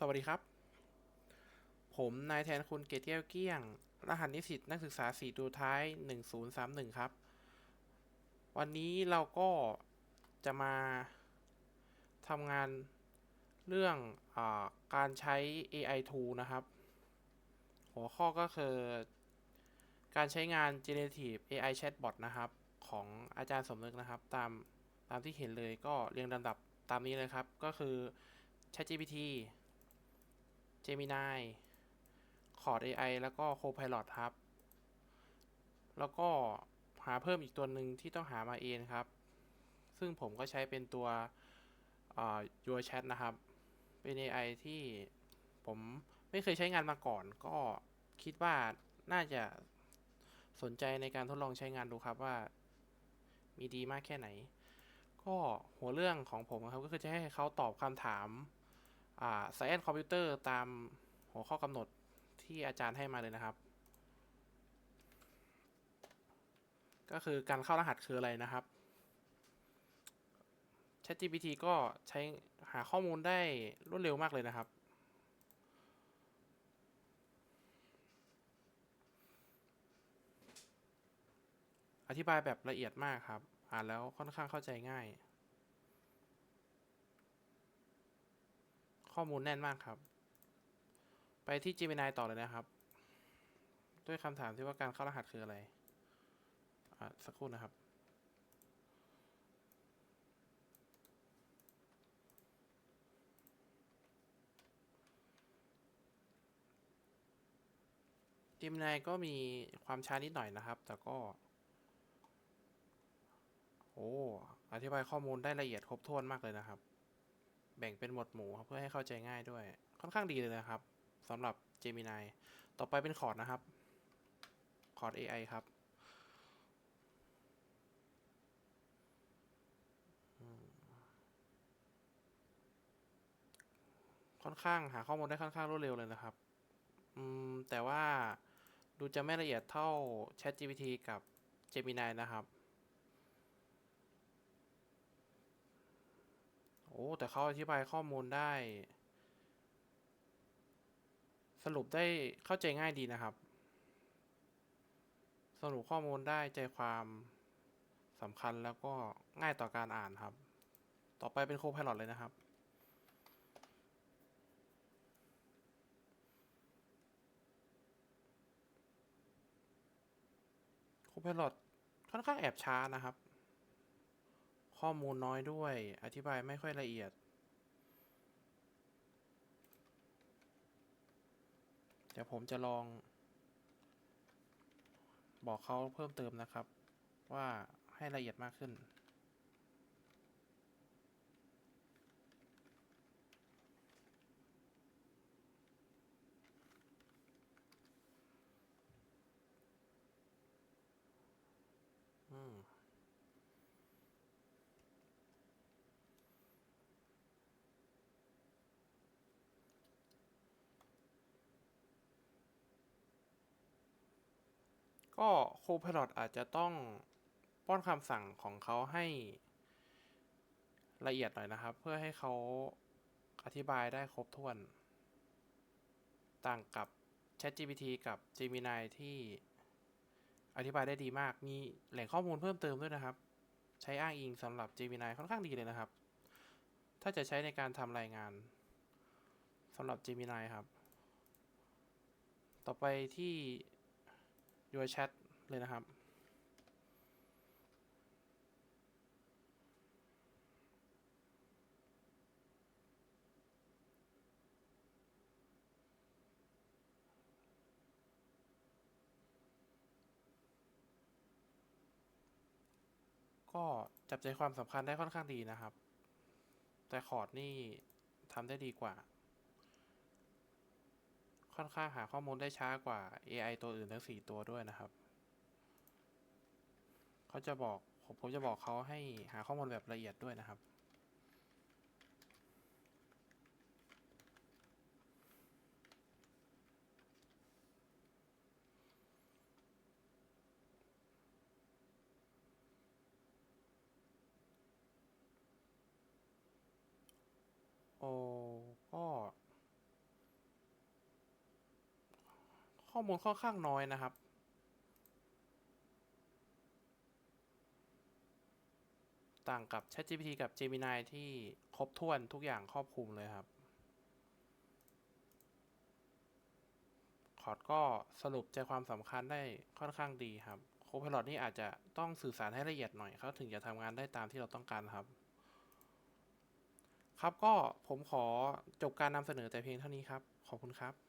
สวัสดีครับ ผมนายแทนคุณเกตแก้วเกี้ยง รหัสนิสิตนักศึกษาสี่ตัวท้าย 1031 ครับ วันนี้เราก็จะมาทำงานเรื่องอการใช้ AI tool นะครับ หัวข้อก็คือ การใช้งาน generative AI chatbot นะครับ ของอาจารย์สมนึกนะครับ ตามตามที่เห็นเลยก็เรียงลำดับตามนี้เลยครับ ก็คือ ChatGPT Gemini Claude AI แล้วก็ Copilot ครับ แล้วก็หาเพิ่มอีกตัวหนึ่งที่ต้องหามาเองครับ ซึ่งผมก็ใช้เป็นตัวอ่า Your Chat นะครับ เป็น AI ที่ผมไม่เคยใช้งานมาก่อน ก็คิดว่าน่าจะสนใจในการทดลองใช้งานดูครับว่า มีดีมากแค่ไหน ก็หัวเรื่องของผมครับก็คือจะให้เขาตอบคำถาม อ่า Science Computer ตามหัวข้อกำหนดที่อาจารย์ให้มาเลยนะครับ ก็คือการเข้ารหัสคืออะไรนะครับ ChatGPT ก็ใช้หาข้อมูลได้รวดเร็วมากเลยนะครับ อธิบายแบบละเอียดมากครับ อ่านแล้วค่อนข้างเข้าใจง่าย ข้อมูลแน่นมากครับ ไปที่ Gemini ต่อเลยนะครับ ด้วยคำถามที่ว่าการเข้ารหัสคืออะไรอะสักครู่นะครับ Gemini ก็มีความช้านิดหน่อยนะครับ แต่ก็ โอ้ อธิบายข้อมูลได้ละเอียดครบถ้วนมากเลยนะครับ แบ่งเป็นหมวดหมู่ครับเพื่อให้เข้าใจง่ายด้วย ค่อนข้างดีเลยนะครับสำหรับ Gemini ต่อไปเป็นคอร์ดนะครับคอร์ด AI ครับค่อนข้างหาข้อมูลได้ค่อนข้างรวดเร็วเลยนะครับ อืม แต่ว่าดูจะไม่ละเอียดเท่า ChatGPT กับ Gemini นะครับ อ้แต่เขาอธิบายข้อมูลได้ สรุปได้เข้าใจง่ายดีนะครับ สรุปข้อมูลได้ใจความสำคัญแล้วก็ง่ายต่อการอ่านครับ ต่อไปเป็น Copilot เลยนะครับ Copilot ค่อนข้างแอบช้านะครับ ข้อมูลน้อยด้วย อธิบายไม่ค่อยละเอียด เดี๋ยวผมจะลอง บอกเขาเพิ่มเติมนะครับ ว่าให้ละเอียดมากขึ้น ก็ Copilot อาจจะต้องป้อนคำสั่งของเขาให้ละเอียดหน่อยนะครับ เพื่อให้เขาอธิบายได้ครบถ้วน ต่างกับ ChatGPT กับ Gemini ที่อธิบายได้ดีมาก มีแหล่งข้อมูลเพิ่มเติมด้วยนะครับ ใช้อ้างอิงสำหรับ Gemini ค่อนข้างดีเลยนะครับ ถ้าจะใช้ในการทำรายงานสำหรับ Gemini ครับ ต่อไปที่ Your Chat เลยนะครับ ก็จับใจความสำคัญได้ค่อนข้างดีนะครับ แต่คอร์ดนี่ทำได้ดีกว่า ค่อนข้างหาข้อมูลได้ช้ากว่า AI ตัวอื่นทั้ง 4 ตัวด้วยนะครับ เขาจะบอกผมผมจะบอกเขาให้หาข้อมูลแบบละเอียดด้วยนะครับ โอ้ก็ อมูลค่อนข้างน้อยนะครับ ต่างกับ ChatGPT กับ Gemini ที่ครบถ้วนทุกอย่างครอบคลุมเลยครับ คอร์ดก็สรุปใจความสำคัญได้ค่อนข้างดีครับโคพลอ t นี่อาจจะต้องสื่อสารให้ละเอียดหน่อยเขาถึงจะทำงานได้ตามที่เราต้องการครับ ครับก็ผมขอจบการนำเสนอแต่เพียงเท่านี้ครับ ขอบคุณครับ